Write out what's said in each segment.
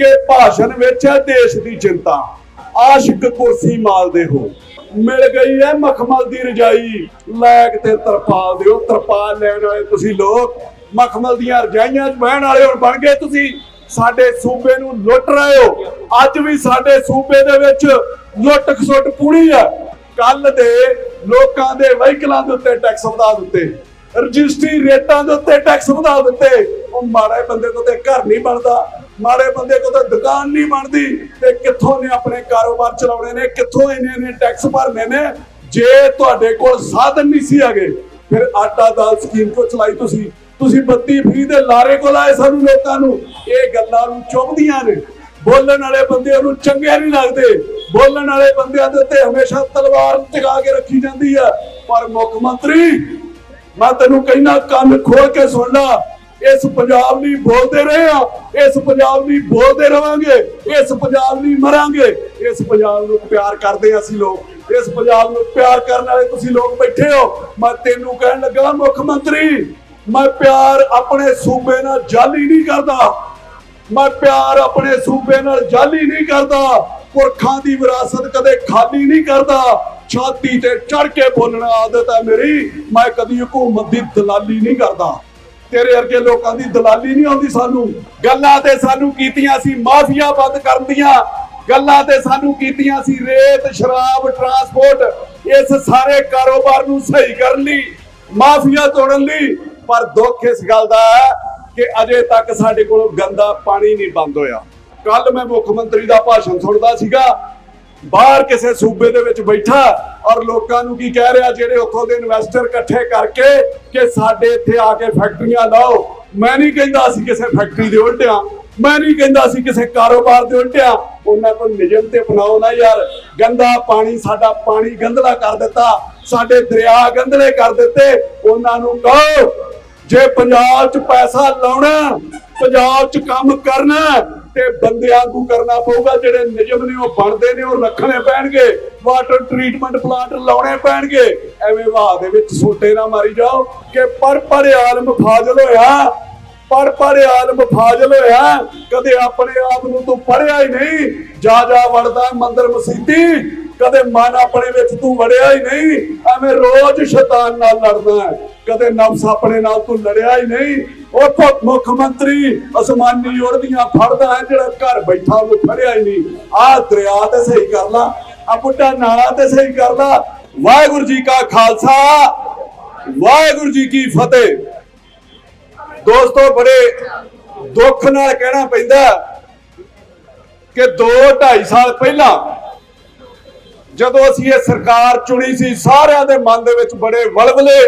ਕਿ ਭਾਸ਼ਣ ਵਿੱਚ ਹੈ ਦੇਸ਼ ਦੀ ਚਿੰਤਾ। ਆਸ਼ਿਕ ਕੁਰਸੀ ਮਾਲਦੇ ਹੋ। ਮਿਲ ਗਈ ਹੈ ਮਖਮਲ ਦੀ ਰਜਾਈ। ਲੈਕ ਤੇ ਤਰਪਾਲ ਦਿਓ। ਤਰਪਾਲ ਲੈਣ ਵਾਲੇ ਤੁਸੀਂ ਲੋਕ, ਮਖਮਲ ਦੀਆਂ ਰਜਾਈਆਂ 'ਚ ਬਹਿਣ ਵਾਲੇ ਹੁਣ ਬਣ ਗਏ ਤੁਸੀਂ। ਸਾਡੇ ਸੂਬੇ ਨੂੰ ਲੁੱਟ ਰਹੇ ਹੋ। ਅੱਜ ਵੀ ਸਾਡੇ ਸੂਬੇ ਦੇ ਵਿੱਚ ਲੁੱਟ ਖਸੁੱਟ ਪੂਰੀ ਹੈ। ਕੱਲ ਦੇ ਲੋਕਾਂ ਦੇ ਵਹੀਕਲਾਂ ਦੇ ਉੱਤੇ ਟੈਕਸ ਵਧਾ ਦਿੱਤੇ। ਰਜਿਸਟਰੀ ਰੇਟਾਂ ਦੇ ਉੱਤੇ ਟੈਕਸ ਵਧਾ ਦਿੱਤੇ। ਉਹ ਮਾੜੇ ਬੰਦੇ ਕੋਲ ਤੇ ਘਰ ਨਹੀਂ ਬਣਦਾ। ਮਾੜੇ ਬੰਦੇ ਕੋਲ ਤਾਂ ਦੁਕਾਨ ਨਹੀਂ ਬਣਦੀ ਤੇ ਕਿੱਥੋਂ ਨੇ ਆਪਣੇ ਕਾਰੋਬਾਰ ਚਲਾਉਣੇ ਨੇ, ਕਿੱਥੋਂ ਇਹਨੇ ਨੇ ਟੈਕਸ ਭਰਨੇ ਨੇ? ਜੇ ਤੁਹਾਡੇ ਕੋਲ ਸਾਧਨ ਨਹੀਂ ਸੀ ਹੈਗੇ, ਫਿਰ ਆਟਾ ਦਾਲ ਸਕੀਮ ਕੋ ਚਲਾਈ ਤੁਸੀਂ? ਤੁਸੀਂ ਬੱਤੀ ਫ੍ਰੀ ਦੇ ਲਾਰੇ ਕੋਲ ਆਏ ਸਾਨੂੰ ਲੋਕਾਂ ਨੂੰ। ਇਹ ਗੱਲਾਂ ਨੂੰ ਚੁੱਭਦੀਆਂ ਨੇ। ਬੋਲਣ ਵਾਲੇ ਬੰਦਿਆਂ ਨੂੰ ਚੰਗੇ ਨਹੀਂ ਲੱਗਦੇ। ਬੋਲਣ ਵਾਲੇ ਬੰਦਿਆਂ ਦੇ ਉੱਤੇ ਹਮੇਸ਼ਾ ਤਲਵਾਰ ਟਿਕਾ ਕੇ ਰੱਖੀ ਜਾਂਦੀ ਹੈ। ਪਰ ਮੁੱਖ ਮੰਤਰੀ, ਮੈਂ ਤੈਨੂੰ ਕਹਿਣਾ ਕੰਨ ਖੋਲ ਕੇ ਸੁਣ ਲੈ। ਇਸ ਪੰਜਾਬ ਲਈ ਬੋਲਦੇ ਰਹੇ ਆ ਇਸ ਪੰਜਾਬ ਲਈ ਬੋਲਦੇ ਰਵਾਂਗੇ। ਇਸ ਪੰਜਾਬ ਲਈ ਮਰਾਂਗੇ। ਇਸ ਪੰਜਾਬ ਨੂੰ ਪਿਆਰ ਕਰਦੇ ਹਾਂ ਅਸੀਂ ਲੋਕ। ਇਸ ਪੰਜਾਬ ਨੂੰ ਪਿਆਰ ਕਰਨ ਵਾਲੇ ਤੁਸੀਂ ਲੋਕ ਬੈਠੇ ਹੋ। ਮੈਂ ਤੈਨੂੰ ਕਹਿਣ ਲੱਗਾ, ਮੁੱਖ ਮੰਤਰੀ, ਮੈਂ ਪਿਆਰ ਆਪਣੇ ਸੂਬੇ ਨਾਲ ਜਾਲੀ ਨਹੀਂ ਕਰਦਾ। ਮੈਂ ਪਿਆਰ ਆਪਣੇ ਸੂਬੇ ਨਾਲ ਜਾਲੀ ਨਹੀਂ ਕਰਦਾ। ਪੁਰਖਾਂ ਦੀ ਵਿਰਾਸਤ ਕਦੇ ਖਾਲੀ ਨਹੀਂ ਕਰਦਾ। ਛਾਤੀ ਤੇ ਚੜ ਕੇ ਬੋਲਣਾ ਆਦਤ ਹੈ ਮੇਰੀ। ਮੈਂ ਕਦੀ ਹਕੂਮਤ ਦੀ ਦਲਾਲੀ ਨਹੀਂ ਕਰਦਾ। ਤੇਰੇ ਵਰਗੇ ਲੋਕਾਂ ਦੀ ਦਲਾਲੀ ਨਹੀਂ ਆਉਂਦੀ ਸਾਨੂੰ। ਗੱਲਾਂ ਤੇ ਸਾਨੂੰ ਕੀਤੀਆਂ ਸੀ, ਮਾਫੀਆ ਬੰਦ ਕਰਨ ਦੀਆਂ। ਗੱਲਾਂ ਤੇ ਸਾਨੂੰ ਕੀਤੀਆਂ ਸੀ ਰੇਤ, ਸ਼ਰਾਬ ਟਰਾਂਸਪੋਰਟ ਇਸ ਸਾਰੇ ਕਾਰੋਬਾਰ ਨੂੰ ਸਹੀ ਕਰਨ ਲਈ, ਮਾਫੀਆ ਤੋੜਨ ਲਈ। ਪਰ ਦੁੱਖ ਇਸ ਗੱਲ ਦਾ ਹੈ ਕਿ ਅਜੇ ਤੱਕ ਸਾਡੇ ਕੋਲ ਗੰਦਾ ਪਾਣੀ ਨਹੀਂ ਬੰਦ ਹੋਇਆ। ਕੱਲ ਮੈਂ ਮੁੱਖ ਮੰਤਰੀ ਦਾ ਭਾਸ਼ਣ ਸੁਣਦਾ ਸੀਗਾ। ਬਾਹਰ ਕਿਸੇ ਸੂਬੇ ਦੇ ਵਿੱਚ ਬੈਠਾ ਔਰ ਲੋਕਾਂ ਨੂੰ ਕੀ ਕਹਿ ਰਿਹਾ, ਜਿਹੜੇ ਉੱਥੋਂ ਦੇ ਇਨਵੈਸਟਰ ਇਕੱਠੇ ਕਰਕੇ ਕਿ ਸਾਡੇ ਇੱਥੇ ਆ ਕੇ ਫੈਕਟਰੀਆਂ ਲਾਓ। ਮੈਂ ਨਹੀਂ ਕਹਿੰਦਾ ਅਸੀਂ ਕਿਸੇ ਫੈਕਟਰੀ ਦੇ ਉਲਟਿਆਂ ਮੈਂ ਨਹੀਂ ਕਹਿੰਦਾ ਅਸੀਂ ਕਿਸੇ ਕਾਰੋਬਾਰ ਦੇ ਉਲਟਿਆਂ ਉਹਨਾਂ ਕੋਲ ਨਿਯਮ ਤੇ ਬਣਾਓ ਨਾ ਯਾਰ। ਗੰਦਾ ਪਾਣੀ, ਸਾਡਾ ਪਾਣੀ ਗੰਦਲਾ ਕਰ ਦਿੱਤਾ। ਸਾਡੇ ਦਰਿਆ ਗੰਦਲੇ ਕਰ ਦਿੱਤੇ। ਉਹਨਾਂ ਨੂੰ ਕਹੋ, ਜੇ ਪੰਜਾਬ 'ਚ ਪੈਸਾ ਲਾਉਣਾ, ਪੰਜਾਬ 'ਚ ਕੰਮ ਕਰਨਾ ਤੇ ਬੰਦਿਆਂ ਨੂੰ ਕਰਨਾ ਪਊਗਾ, ਜਿਹੜੇ ਨਿਯਮ ਨੇ ਉਹ ਬਣਦੇ ਨੇ, ਉਹ ਰੱਖਣੇ ਪੈਣਗੇ। ਵਾਟਰ ਟ੍ਰੀਟਮੈਂਟ ਪਲਾਂਟ ਲਾਉਣੇ ਪੈਣਗੇ। ਐਵੇਂ ਵਾਹ ਦੇ ਵਿੱਚ ਸੋਟੇ ਨਾ ਮਾਰੀ ਜਾਓ ਕਿ ਪਰ ਪਰ ਆਲਮ ਫਾਜ਼ਲ ਹੋਇਆ। ਪੜ ਪੜ ਆਲਮ ਫਾਜ਼ਲ ਹੋਇਆ। ਕਦੇ ਆਪਣੇ ਆਪ ਨੂੰ ਤੂੰ ਪੜਿਆ ਹੀ ਨਹੀਂ। ਜਾ ਜਾ ਵੜਦਾ ਮੰਦਰ ਮਸੀਤੀ। ਕਦੇ ਮਨ ਆਪਣੇ ਵਿੱਚ ਤੂੰ ਵੜਿਆ ਹੀ ਨਹੀਂ। ਐਵੇਂ ਰੋਜ਼ ਸ਼ੈਤਾਨ ਨਾਲ ਲੜਦਾ ਕਦੇ ਨਫਸ ਆਪਣੇ ਨਾਲ ਤੂੰ ਲੜਿਆ ਹੀ ਨਹੀਂ। ਉਹ ਮੁੱਖ ਮੰਤਰੀ ਅਸਮਾਨੀ ਉੜਦੀਆਂ ਫੜਦਾ ਹੈ ਜਿਹੜਾ ਘਰ ਬੈਠਾ ਉਹ ਫੜਿਆ ਹੀ ਨਹੀਂ। ਆਹ ਦਰਿਆ ਤੇ ਸਹੀ ਕਰ ਲਾ ਆ ਬੁੱਢਾ ਨਾਲਾ ਤੇ ਸਹੀ ਕਰ ਲਾ। ਵਾਹਿਗੁਰੂ ਜੀ ਕਾ ਖਾਲਸਾ, ਵਾਹਿਗੁਰੂ ਜੀ ਕੀ ਫਤਿਹ। ਦੋਸਤੋ, ਬੜੇ ਦੁੱਖ ਨਾਲ ਕਹਿਣਾ ਪੈਂਦਾ ਕਿ 2 2.5 ਸਾਲ ਪਹਿਲਾਂ ਜਦੋਂ ਅਸੀਂ ਇਹ ਸਰਕਾਰ ਚੁਣੀ ਸੀ, ਸਾਰਿਆਂ ਦੇ ਮਨ ਦੇ ਵਿੱਚ ਬੜੇ ਵਲਵਲੇ,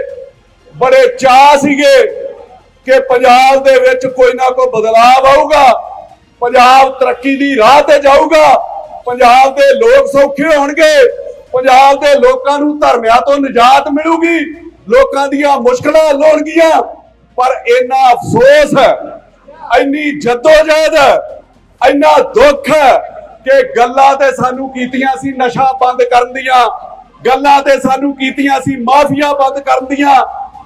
ਬੜੇ ਚਾਹ ਸੀਗੇ। ਕਿ ਪੰਜਾਬ ਦੇ ਵਿੱਚ ਕੋਈ ਨਾ ਕੋਈ ਬਦਲਾਅ ਆਊਗਾ। ਪੰਜਾਬ ਤਰੱਕੀ ਦੀ ਰਾਹ ਤੇ ਜਾਊਗਾ। ਪੰਜਾਬ ਦੇ ਲੋਕ ਸੌਖੇ ਹੋਣਗੇ। ਪੰਜਾਬ ਦੇ ਲੋਕਾਂ ਨੂੰ ਧਰਮਿਆਂ ਤੋਂ ਨਿਜਾਤ ਮਿਲੂਗੀ। ਲੋਕਾਂ ਦੀਆਂ ਮੁਸ਼ਕਲਾਂ ਹੱਲ ਪਰ ਇੰਨਾ ਅਫਸੋਸ ਹੈ, ਇੰਨੀ ਜਦੋਜਹਿਦ ਹੈ, ਇੰਨਾ ਦੁੱਖ ਹੈ ਕਿ ਗੱਲਾਂ ਤੇ ਸਾਨੂੰ ਕੀਤੀਆਂ ਸੀ ਨਸ਼ਾ ਬੰਦ ਕਰਨ ਦੀਆਂ, ਗੱਲਾਂ ਤੇ ਸਾਨੂੰ ਕੀਤੀਆਂ ਸੀ ਮਾਫੀਆ ਬੰਦ ਕਰਨ ਦੀਆਂ।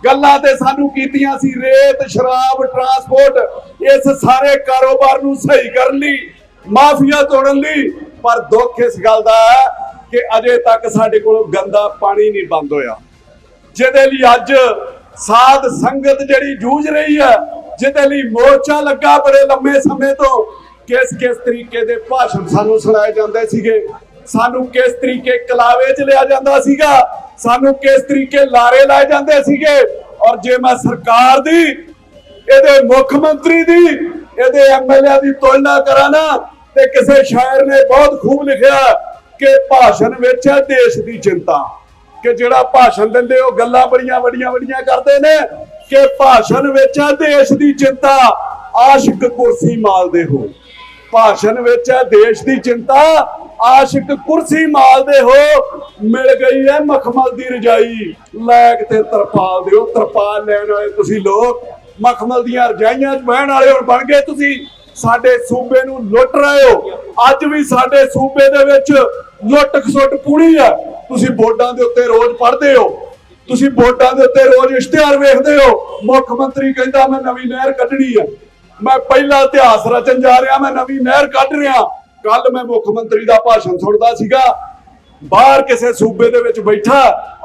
ਗੱਲਾਂ ਤੇ ਸਾਨੂੰ ਕੀਤੀਆਂ ਸੀ, ਰੇਤ, ਸ਼ਰਾਬ ਟਰਾਂਸਪੋਰਟ ਇਸ ਸਾਰੇ ਕਾਰੋਬਾਰ ਨੂੰ ਸਹੀ ਕਰਨ ਲਈ, ਮਾਫੀਆ ਤੋੜਨ ਲਈ। ਪਰ ਦੁੱਖ ਇਸ ਗੱਲ ਦਾ ਹੈ ਕਿ ਅਜੇ ਤੱਕ ਸਾਡੇ ਕੋਲ ਗੰਦਾ ਪਾਣੀ ਨਹੀਂ ਬੰਦ ਹੋਇਆ। ਜਿਹਦੇ ਲਈ ਅੱਜ ਸਾਧ ਸੰਗਤ ਜਿਹੜੀ ਜੂਝ ਰਹੀ ਹੈ, ਜਿਹਦੇ ਲਈ ਮੋਰਚਾ ਲੱਗਾ ਬੜੇ ਲੰਮੇ ਸਮੇਂ ਤੋਂ, ਕਿਸ ਕਿਸ ਤਰੀਕੇ ਦੇ ਭਾਸ਼ਣ ਸਾਨੂੰ ਸੁਣਾਏ ਜਾਂਦੇ ਸੀਗੇ, ਸਾਨੂੰ ਕਿਸ ਤਰੀਕੇ ਕਲਾਵੇ 'ਚ ਲਿਆ ਜਾਂਦਾ ਸੀਗਾ ਸਾਨੂੰ ਕਿਸ ਤਰੀਕੇ ਲਾਰੇ ਲਾਏ ਜਾਂਦੇ ਸੀਗੇ? ਔਰ ਜੇ ਮੈਂ ਸਰਕਾਰ ਦੀ, ਇਹਦੇ ਮੁੱਖ ਮੰਤਰੀ ਦੀ, ਇਹਦੇ ਐਮਐਲਏ ਦੀ ਤੁਲਨਾ ਕਰਾਂ ਨਾ, ਤੇ ਕਿਸੇ ਸ਼ਾਇਰ ਨੇ ਬਹੁਤ ਖੂਬ ਲਿਖਿਆ ਕਿ ਭਾਸ਼ਣ ਵਿੱਚ ਹੈ ਦੇਸ਼ ਦੀ ਚਿੰਤਾ। ਕਿ ਜਿਹੜਾ ਭਾਸ਼ਣ ਦਿੰਦੇ, ਉਹ ਗੱਲਾਂ ਬੜੀਆਂ ਵੱਡੀਆਂ ਵੱਡੀਆਂ ਕਰਦੇ ਨੇ, ਕਿ ਭਾਸ਼ਣ ਵਿੱਚ ਹੈ ਦੇਸ਼ ਦੀ ਚਿੰਤਾ, ਆਸ਼ਿਕ ਕੁਰਸੀ ਮਾਲਦੇ ਹੋ। ਭਾਸ਼ਣ ਵਿੱਚ ਹੈ ਦੇਸ਼ ਦੀ ਚਿੰਤਾ ਆਸ਼ਿਕ ਕੁਰਸੀ ਮਾਲਦੇ ਹੋ, ਮਿਲ ਗਈ ਹੈ ਮਖਮਲ ਦੀ ਰਜਾਈ। ਲੈਕ ਤੇ ਤਰਪਾਲ ਦਿਓ, ਤਰਪਾਲ ਲੈਣ ਵਾਲੇ ਤੁਸੀਂ ਲੋਕ, ਮਖਮਲ ਦੀਆਂ ਰਜਾਈਆਂ 'ਚ ਬਹਿਣ ਵਾਲੇ ਹੁਣ ਬਣ ਗਏ ਤੁਸੀਂ। ਸਾਡੇ ਸੂਬੇ ਨੂੰ ਲੁੱਟ ਰਹੇ ਹੋ। ਅੱਜ ਵੀ ਸਾਡੇ ਸੂਬੇ ਦੇ ਵਿੱਚ ਲੁੱਟ ਖਸੁੱਟ ਪੂਰੀ ਹੈ। ਤੁਸੀਂ ਬੋਰਡਾਂ ਦੇ ਉੱਤੇ ਰੋਜ਼ ਪੜ੍ਹਦੇ ਹੋ। ਤੁਸੀਂ ਬੋਰਡਾਂ ਦੇ ਉੱਤੇ ਰੋਜ਼ ਇਸ਼ਤਿਹਾਰ ਵੇਖਦੇ ਹੋ। ਮੁੱਖ ਮੰਤਰੀ ਕਹਿੰਦਾ, ਮੈਂ ਨਵੀਂ ਨਹਿਰ ਕੱਢਣੀ ਹੈ। ਮੈਂ ਪਹਿਲਾ ਇਤਿਹਾਸ ਰਚਣ ਜਾ ਰਿਹਾ, ਮੈਂ ਨਵੀਂ ਨਹਿਰ ਕੱਢ ਰਿਹਾ। ਕੱਲ ਮੈਂ ਮੁੱਖ ਮੰਤਰੀ ਦਾ ਭਾਸ਼ਣ ਸੁਣਦਾ ਸੀਗਾ। ਬਾਹਰ ਕਿਸੇ ਸੂਬੇ ਦੇ ਵਿੱਚ ਬੈਠਾ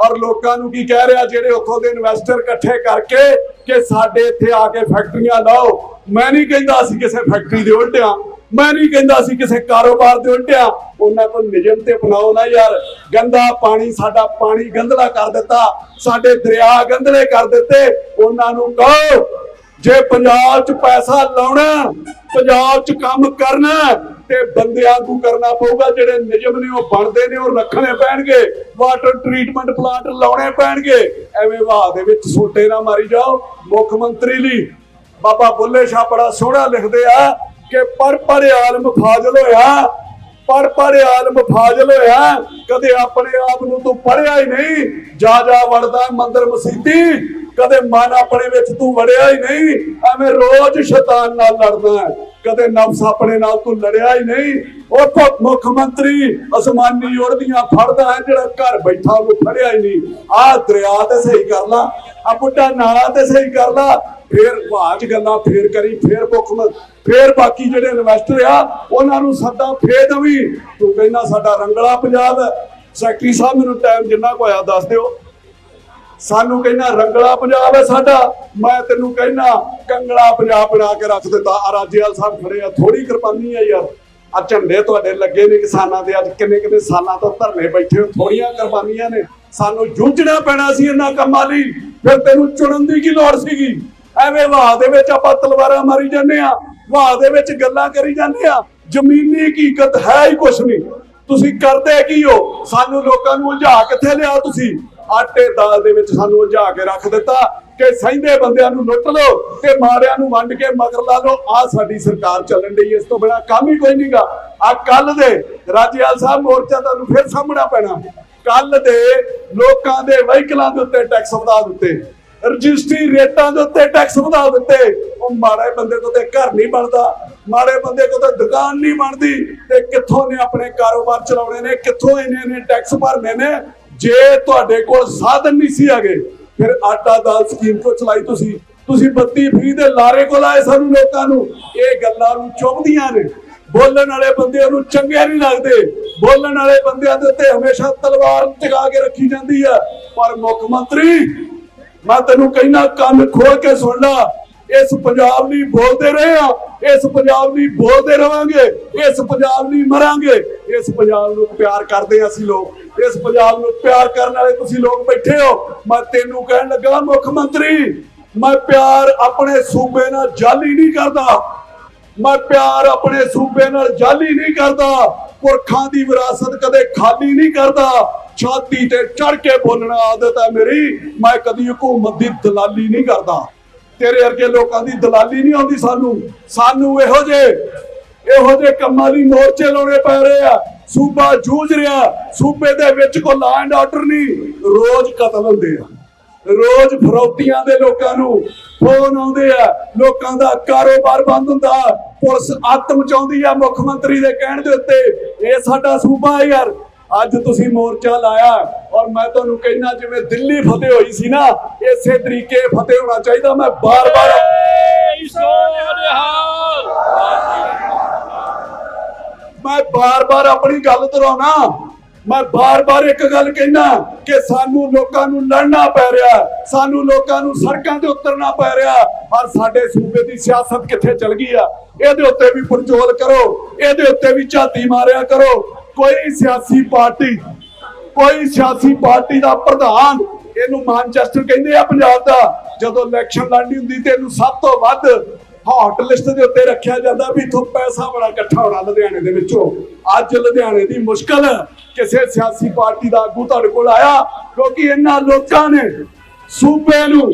ਔਰ ਲੋਕਾਂ ਨੂੰ ਕੀ ਕਹਿ ਰਿਹਾ, ਜਿਹੜੇ ਉੱਥੋਂ ਦੇ ਇਨਵੈਸਟਰ ਇਕੱਠੇ ਕਰਕੇ ਕਿ ਸਾਡੇ ਇੱਥੇ ਆ ਕੇ ਫੈਕਟਰੀਆਂ ਲਾਓ। ਮੈਂ ਨਹੀਂ ਕਹਿੰਦਾ ਅਸੀਂ ਕਿਸੇ ਫੈਕਟਰੀ ਦੇ ਉਲਟਿਆਂ, ਮੈਂ ਨਹੀਂ ਕਹਿੰਦਾ ਅਸੀਂ ਕਿਸੇ ਕਾਰੋਬਾਰ ਦੇ ਉਲਟਿਆਂ। ਉਹਨਾਂ ਕੋਲ ਨਿਯਮ ਤੇ ਬਣਾਓ ਨਾ ਯਾਰ। ਗੰਦਾ ਪਾਣੀ, ਸਾਡਾ ਪਾਣੀ ਗੰਦਲਾ ਕਰ ਦਿੱਤਾ, ਸਾਡੇ ਦਰਿਆ ਗੰਦਲੇ ਕਰ ਦਿੱਤੇ। ਉਹਨਾਂ ਨੂੰ ਕਹੋ, ਜੇ ਪੰਜਾਬ 'ਚ ਪੈਸਾ ਲਾਉਣਾ, ਪੰਜਾਬ 'ਚ ਕੰਮ ਕਰਨਾ ਤੇ ਬੰਦਿਆਂ ਨੂੰ ਕਰਨਾ ਪਊਗਾ, ਜਿਹੜੇ ਨਿਯਮ ਨੇ ਉਹ ਬਣਦੇ ਨੇ, ਉਹ ਰੱਖਣੇ ਪੈਣਗੇ। ਵਾਟਰ ਟ੍ਰੀਟਮੈਂਟ ਪਲਾਂਟ ਲਾਉਣੇ ਪੈਣਗੇ। ਐਵੇਂ ਵਾਹ ਦੇ ਵਿੱਚ ਸੋਟੇ ਨਾ ਮਾਰੀ ਜਾਓ। ਮੁੱਖ ਮੰਤਰੀ ਲਈ ਬਾਬਾ ਬੁੱਲੇ ਸ਼ਾਹ ਬੜਾ ਸੋਹਣਾ ਲਿਖਦੇ ਆ ਕਿ ਪਰ ਪਰ ਆਲਮ ਫਾਜ਼ਲ ਹੋਇਆ ਪੜ ਪੜ ਆਲਮ ਫਾਜ਼ਲ ਹੋਇਆ, ਕਦੇ ਆਪਣੇ ਆਪ ਨੂੰ ਤੂੰ ਪੜਿਆ ਹੀ ਨਹੀਂ। ਜਾ ਜਾ ਵੜਦਾ ਮੰਦਰ ਮਸੀਤੀ। ਕਦੇ ਮਨ ਆਪਣੇ ਵਿੱਚ ਤੂੰ ਵੜਿਆ ਹੀ ਨਹੀਂ, ਐਵੇਂ ਰੋਜ਼ ਸ਼ੈਤਾਨ ਨਾਲ ਲੜਦਾ ਹੈ। ਕਦੇ ਨਫਸ ਆਪਣੇ ਨਾਲ ਤੂੰ ਲੜਿਆ ਹੀ ਨਹੀਂ। ਉੱਥੋਂ ਮੁੱਖ ਮੰਤਰੀ ਅਸਮਾਨੀ ਉੜਦੀਆਂ ਫੜਦਾ ਹੈ, ਜਿਹੜਾ ਘਰ ਬੈਠਾ ਉਹ ਫੜਿਆ ਹੀ ਨਹੀਂ। ਆਹ ਦਰਿਆ ਤੇ ਸਹੀ ਕਰ ਲਾ ਆ ਬੁੱਢਾ ਨਾਲਾ ਤੇ ਸਹੀ ਕਰ ਲਾ, ਫੇਰ ਬਾਅਦ ਗੱਲਾਂ ਫੇਰ ਕਰੀ, ਫੇਰ ਮੁੱਖ ਫੇਰ ਬਾਕੀ ਜਿਹੜੇ ਇਨਵੈਸਟਰ ਆ, ਉਹਨਾਂ ਨੂੰ ਸੱਦਾ ਫੇਰ ਦਵੀ। ਤੂੰ ਕਹਿੰਦਾ ਸਾਡਾ ਰੰਗਲਾ ਪੰਜਾਬ ਸੈਕਟਰੀ ਸਾਹਿਬ, ਮੈਨੂੰ ਟਾਈਮ ਜਿੰਨਾ ਕੋ ਹੋਇਆ ਦੱਸ ਦਿਓ। ਸਾਨੂੰ ਕਹਿੰਦਾ ਰੰਗਲਾ ਪੰਜਾਬ ਹੈ ਸਾਡਾ। ਮੈਂ ਤੈਨੂੰ ਕਹਿੰਦਾ ਕੰਗਲਾ ਪੰਜਾਬ ਬਣਾ ਕੇ ਰੱਖ ਦਿੱਤਾ। ਆ ਰਾਜੇਵਾਲ ਸਾਹਿਬ ਖੜੇ ਆ ਥੋੜੀ ਕੁਰਬਾਨੀ ਆ ਯਾਰ। ਆ ਝੰਡੇ ਤੁਹਾਡੇ ਲੱਗੇ ਨੇ ਕਿਸਾਨਾਂ ਦੇ, ਅੱਜ ਕਿੰਨੇ ਕਿੰਨੇ ਸਾਲਾਂ ਤੋਂ ਧਰਨੇ ਬੈਠੇ ਹੋ ਥੋੜੀਆਂ ਕੁਰਬਾਨੀਆਂ ਨੇ। ਸਾਨੂੰ ਜੂਝਣਾ ਪੈਣਾ ਸੀ ਇਹਨਾਂ ਕੰਮਾਂ ਲਈ। ਫਿਰ ਤੈਨੂੰ ਚੁਣਨ ਦੀ ਕੀ ਲੋੜ ਸੀਗੀ? ਐਵੇਂ ਵਾਹ ਦੇ ਵਿੱਚ ਆਪਾਂ ਤਲਵਾਰਾਂ ਮਾਰੀ ਜਾਂਦੇ ਆ, ਵਾਹ ਦੇ ਵਿੱਚ ਗੱਲਾਂ ਕਰੀ ਜਾਂਦੇ ਆ। ਜ਼ਮੀਨੀ ਹਕੀਕਤ ਹੈ ਹੀ ਕੁਛ ਨਹੀਂ। ਤੁਸੀਂ ਕਰਦੇ ਕੀ ਹੋ? ਸਾਨੂੰ ਲੋਕਾਂ ਨੂੰ ਉਲਝਾ ਕਿੱਥੇ ਲਿਆ ਤੁਸੀਂ? ਆਟੇ ਦਾਲ ਦੇ ਵਿੱਚ ਸਾਨੂੰ ਉਲਝਾ ਕੇ ਰੱਖ ਦਿੱਤਾ ਕਿ ਸਹਿੰਦੇ ਬੰਦਿਆਂ ਨੂੰ ਲੁੱਟ ਲਓ ਤੇ ਮਾਰਿਆਂ ਨੂੰ ਵੰਡ ਕੇ ਮਗਰ ਲਾ ਲਓ। ਆ ਸਾਡੀ ਸਰਕਾਰ ਚੱਲਣ ਡਈ, ਇਸ ਤੋਂ ਬਿਨਾ ਕੰਮ ਹੀ ਕੋਈ ਨਹੀਂਗਾ। ਆ ਕੱਲ ਦੇ ਰਾਜੇਵਾਲ ਸਾਹਿਬ ਮੋਰਚਾ ਤੁਹਾਨੂੰ ਫਿਰ ਸਾਹਮਣਾ ਪੈਣਾ। ਕੱਲ ਦੇ ਲੋਕਾਂ ਦੇ ਵਹੀਕਲਾਂ ਦੇ ਉੱਤੇ ਟੈਕਸ ਵਧਾ ਦਿੱਤੇ। ਰਜਿਸਟਰੀ ਰੇਟਾਂ ਦੇ ਉੱਤੇ ਟੈਕਸ ਵਧਾ ਦਿੱਤੇ। ਉਹ ਮਾੜੇ ਬੰਦੇ ਤੋਂ ਤੇ ਘਰ ਨਹੀਂ ਬਣਦਾ। ਮਾੜੇ ਬੰਦੇ ਕੋਲ ਤਾਂ ਦੁਕਾਨ ਨਹੀਂ ਬਣਦੀ। ਤੇ ਕਿੱਥੋਂ ਨੇ ਆਪਣੇ ਕਾਰੋਬਾਰ ਚਲਾਉਣੇ ਨੇ? ਕਿੱਥੋਂ ਇਹਨੇ ਨੇ ਟੈਕਸ ਭਰਨੇ ਨੇ? ਜੇ ਤੁਹਾਡੇ ਕੋਲ ਸਾਧਨ ਨਹੀਂ ਸੀ ਹੈਗੇ, ਫਿਰ ਆਟਾ ਦਾਲ ਸਕੀਮ ਕੋ ਚਲਾਈ ਤੁਸੀਂ। ਤੁਸੀਂ ਬੱਤੀ ਫ੍ਰੀ ਦੇ ਲਾਰੇ ਕੋਲ ਆਏ ਸਾਨੂੰ ਲੋਕਾਂ ਨੂੰ। ਇਹ ਗੱਲਾਂ ਨੂੰ ਚੁੱਭਦੀਆਂ ਨੇ। ਬੋਲਣ ਵਾਲੇ ਬੰਦਿਆਂ ਨੂੰ ਚੰਗੇ ਨਹੀਂ ਲੱਗਦੇ। ਬੋਲਣ ਵਾਲੇ ਬੰਦਿਆਂ ਦੇ ਉੱਤੇ ਹਮੇਸ਼ਾ ਤਲਵਾਰ ਟਿਕਾ ਕੇ ਰੱਖੀ ਜਾਂਦੀ ਹੈ ਪਰ ਮੁੱਖ ਮੰਤਰੀ, ਮੈਂ ਤੈਨੂੰ ਕਹਿਣਾ ਕੰਨ ਖੋਲ ਕੇ ਸੁਣ ਲੈ। ਇਸ ਪੰਜਾਬ ਲਈ ਬੋਲਦੇ ਰਹੇ ਆ। ਇਸ ਪੰਜਾਬ ਲਈ ਬੋਲਦੇ ਰਵਾਂਗੇ। ਇਸ ਪੰਜਾਬ ਲਈ ਮਰਾਂਗੇ। ਇਸ ਪੰਜਾਬ ਨੂੰ ਪਿਆਰ ਕਰਦੇ ਹਾਂ ਅਸੀਂ ਲੋਕ। ਇਸ ਪੰਜਾਬ ਨੂੰ ਪਿਆਰ ਕਰਨ ਵਾਲੇ ਤੁਸੀਂ ਲੋਕ ਬੈਠੇ ਹੋ। ਮੈਂ ਤੈਨੂੰ ਕਹਿਣ ਲੱਗਾ, ਮੁੱਖ ਮੰਤਰੀ, ਮੈਂ ਪਿਆਰ ਆਪਣੇ ਸੂਬੇ ਨਾਲ ਜਾਲੀ ਨਹੀਂ ਕਰਦਾ। ਮੈਂ ਪਿਆਰ ਆਪਣੇ ਸੂਬੇ ਨਾਲ ਜਾਲੀ ਨਹੀਂ ਕਰਦਾ। ਪੁਰਖਾਂ ਦੀ ਵਿਰਾਸਤ ਕਦੇ ਖਾਲੀ ਨਹੀਂ ਕਰਦਾ। ਛਾਤੀ ਤੇ ਚੜ ਕੇ ਬੋਲਣਾ ਆਦਤ ਹੈ ਮੇਰੀ। ਮੈਂ ਕਦੀ ਹਕੂਮਤ ਦੀ ਦਲਾਲੀ ਨਹੀਂ ਕਰਦਾ। ਤੇਰੇ ਵਰਗੇ ਲੋਕਾਂ ਦੀ ਦਲਾਲੀ ਨਹੀਂ ਆਉਂਦੀ ਸਾਨੂੰ। ਸਾਨੂੰ ਇਹੋ ਜੇ ਇਹੋ ਜੇ ਕੰਮਾਂ ਲਈ ਮੋਰਚੇ ਲਾਉਣੇ ਪੈ ਰਹੇ ਆ। ਸੂਬਾ ਜੂਝ ਰਿਹਾ, ਸੂਬੇ ਦੇ ਵਿੱਚ ਕੋ ਲਾ ਐਂਡ ਆਰਡਰ ਨਹੀਂ। ਰੋਜ਼ ਕਤਲ ਹੁੰਦੇ ਆ। ਰੋਜ਼ ਫਰੌਤੀਆਂ ਦੇ ਲੋਕਾਂ ਨੂੰ ਫੋਨ ਆਉਂਦੇ ਆ। ਲੋਕਾਂ ਦਾ ਕਾਰੋਬਾਰ ਬੰਦ ਹੁੰਦਾ। ਪੁਲਿਸ ਆਤਮ ਚਾਉਂਦੀ ਆ ਮੁੱਖ ਮੰਤਰੀ ਦੇ ਕਹਿਣ ਦੇ ਉੱਤੇ। ਇਹ ਸਾਡਾ ਸੂਬਾ ਹੈ ਯਾਰ। ਅੱਜ ਤੁਸੀਂ ਮੋਰਚਾ ਲਾਇਆ ਔਰ ਮੈਂ ਤੁਹਾਨੂੰ ਕਹਿਣਾ ਜਿਵੇਂ ਦਿੱਲੀ ਫਤਿਹ ਹੋਈ ਸੀ ਨਾ, ਇਸੇ ਤਰੀਕੇ ਫਤਿਹ ਹੋਣਾ ਚਾਹੀਦਾ। ਮੈਂ ਬਾਰ-ਬਾਰ ਮੈਂ ਬਾਰ-ਬਾਰ ਆਪਣੀ ਗੱਲ ਦੁਹਰਾਉਣਾ। ਮੈਂ ਬਾਰ-ਬਾਰ ਇੱਕ ਗੱਲ ਕਹਿਣਾ ਕਿ ਸਾਨੂੰ ਲੋਕਾਂ ਨੂੰ ਲੜਨਾ ਪੈ ਰਿਹਾ ਸਾਨੂੰ ਲੋਕਾਂ ਨੂੰ ਸੜਕਾਂ ਤੇ ਉਤਰਨਾ ਪੈ ਰਿਹਾ ਪਰ ਸਾਡੇ ਸੂਬੇ ਦੀ ਸਿਆਸਤ ਕਿੱਥੇ ਚਲ ਗਈ ਆ? ਇਹਦੇ ਉੱਤੇ ਵੀ ਪਰਚੋਲ ਕਰੋ। ਇਹਦੇ ਉੱਤੇ ਵੀ ਝਾਤੀ ਮਾਰਿਆ ਕਰੋ। ਕੋਈ ਸਿਆਸੀ ਪਾਰਟੀ, ਕੋਈ ਸਿਆਸੀ ਪਾਰਟੀ ਦਾ ਪ੍ਰਧਾਨ ਇਹਨੂੰ ਮਾਨਚੈਸਟਰ ਕਹਿੰਦੇ ਆ ਪੰਜਾਬ ਦਾ। ਜਦੋਂ ਇਲੈਕਸ਼ਨ ਲੜਨੀ ਹੁੰਦੀ ਤੇ ਇਹਨੂੰ ਸਭ ਤੋਂ ਵੱਧ ਹੌਟ ਲਿਸਟ ਦੇ ਉੱਤੇ ਰੱਖਿਆ ਜਾਂਦਾ ਵੀ ਇਥੋਂ ਪੈਸਾ ਬੜਾ ਇਕੱਠਾ ਹੋਣਾ ਲੁਧਿਆਣੇ ਦੇ ਵਿੱਚੋਂ। ਅੱਜ ਲੁਧਿਆਣੇ ਦੀ ਮੁਸ਼ਕਲ ਕਿਸੇ ਸਿਆਸੀ ਪਾਰਟੀ ਦਾ ਆਗੂ ਤੁਹਾਡੇ ਕੋਲ ਆਇਆ, ਕਿਉਂਕਿ ਇਹਨਾਂ ਲੋਕਾਂ ਨੇ ਸੂਬੇ ਨੂੰ,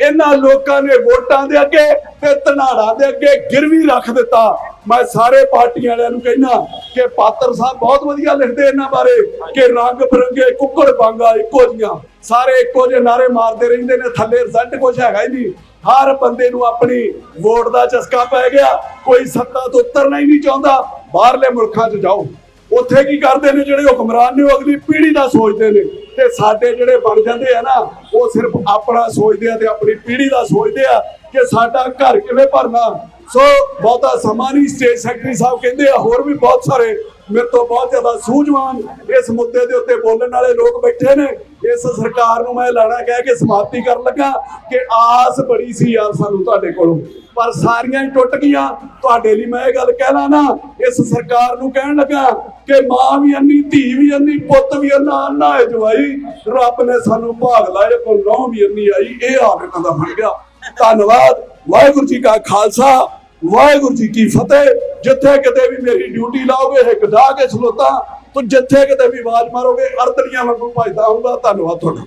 ਇਹਨਾਂ ਲੋਕਾਂ ਨੇ ਵੋਟਾਂ ਦੇ ਅੱਗੇ ਤੇ ਧਨਾੜਾਂ ਦੇ ਅੱਗੇ ਗਿਰਵੀ ਰੱਖ ਦਿੱਤਾ। ਮੈਂ ਸਾਰੇ ਪਾਰਟੀਆਂ ਵਾਲਿਆਂ ਨੂੰ ਕਹਿਣਾ ਕਿ ਪਾਤਰ ਸਾਹਿਬ ਬਹੁਤ ਵਧੀਆ ਲਿਖਦੇ ਇਹਨਾਂ ਬਾਰੇ, ਕਿ ਰੰਗ ਬਰੰਗੇ, ਕੁੱਕੜ ਬਾਂਗਾ ਇੱਕੋ ਜੀਆਂ ਸਾਰੇ ਇੱਕੋ ਜਿਹੇ ਨਾਰੇ ਮਾਰਦੇ ਰਹਿੰਦੇ ਨੇ, ਥੱਲੇ ਰਿਜ਼ਲਟ ਕੁਝ ਹੈਗਾ ਹੀ ਨਹੀਂ। ਹਰ ਬੰਦੇ ਨੂੰ ਆਪਣੀ ਵੋਟ ਦਾ ਚਸਕਾ ਪੈ ਗਿਆ, ਕੋਈ ਸੱਤਾ ਤੋਂ ਉਤਰਨਾ ਹੀ ਨਹੀਂ ਚਾਹੁੰਦਾ। ਬਾਹਰਲੇ ਮੁਲਕਾਂ 'ਚ ਜਾਓ। ਉੱਥੇ ਕੀ ਕਰਦੇ ਨੇ ਜਿਹੜੇ ਹੁਕਮਰਾਨ ਨੇ, ਉਹ ਅਗਲੀ ਪੀੜ੍ਹੀ ਦਾ ਸੋਚਦੇ ਨੇ। ਤੇ ਸਾਡੇ ਜਿਹੜੇ ਬਣ ਜਾਂਦੇ ਆ ਨਾ, ਉਹ ਸਿਰਫ ਆਪਣਾ ਸੋਚਦੇ ਆ ਤੇ ਆਪਣੀ ਪੀੜ੍ਹੀ ਦਾ ਸੋਚਦੇ ਆ। ਕਿ ਸਾਡਾ ਘਰ ਕਿਵੇਂ ਭਰਨਾ? ਸੋ ਬਹੁਤਾ ਸਮਾਂ ਨਹੀਂ ਸਟੇਟ ਸੈਕਟਰੀ ਸਾਹਿਬ ਕਹਿੰਦੇ ਆ, ਹੋਰ ਵੀ ਬਹੁਤ ਸਾਰੇ ਮੇਰੇ ਤੋਂ ਬਹੁਤ ਜ਼ਿਆਦਾ ਸੂਝਵਾਨ ਇਸ ਮੁੱਦੇ ਦੇ ਉੱਤੇ ਬੋਲਣ ਵਾਲੇ ਲੋਕ ਬੈਠੇ ਨੇ। ਇਸ ਸਰਕਾਰ ਨੂੰ ਮੈਂ ਲਾਣਾ ਕਹਿ ਕੇ ਸਮਾਪਤੀ ਕਰਨ ਲੱਗਾ ਕਿ ਆਸ ਬੜੀ ਸੀ ਯਾਰ ਸਾਨੂੰ ਤੁਹਾਡੇ ਕੋਲੋਂ। ਪਰ ਸਾਰੀਆਂ ਹੀ ਟੁੱਟ ਗਈਆਂ। ਤੁਹਾਡੇ ਲਈ ਮੈਂ ਇਹ ਗੱਲ ਕਹਿਣਾ ਨਾ, ਇਸ ਸਰਕਾਰ ਨੂੰ ਕਹਿਣ ਲੱਗਾ ਕਿ ਮਾਂ ਵੀ ਅੰਨੀ, ਧੀ ਵੀ ਅੰਨੀ, ਪੁੱਤ ਵੀ ਅੰਨਾ ਅੰਨਾ ਹੈ ਜਵਾਈ। ਰੱਬ ਨੇ ਸਾਨੂੰ ਭਾਗ ਲਾਇਆ ਕੋ ਨੌ ਵੀ ਅੰਨੀ ਆਈ। ਇਹ ਹਾਲ ਇਹਨਾਂ ਦਾ ਬਣ ਗਿਆ। ਧੰਨਵਾਦ। ਵਾਹਿਗੁਰੂ ਜੀ ਕਾ ਖਾਲਸਾ, ਵਾਹਿਗੁਰੂ ਜੀ ਕੀ ਫਤਿਹ। ਜਿੱਥੇ ਕਿਤੇ ਵੀ ਮੇਰੀ ਡਿਊਟੀ ਲਾਓਗੇ ਇੱਕ ਢਾ ਕੇ ਖਲੋਤਾ। ਤੋ ਜਿੱਥੇ ਕਿਤੇ ਵੀ ਆਵਾਜ਼ ਮਾਰੋਗੇ ਅਰਦਲੀਆਂ ਵਾਂਗੂ ਭਜਦਾ ਹੁੰਦਾ ਧੰਨਵਾਦ ਤੁਹਾਡਾ।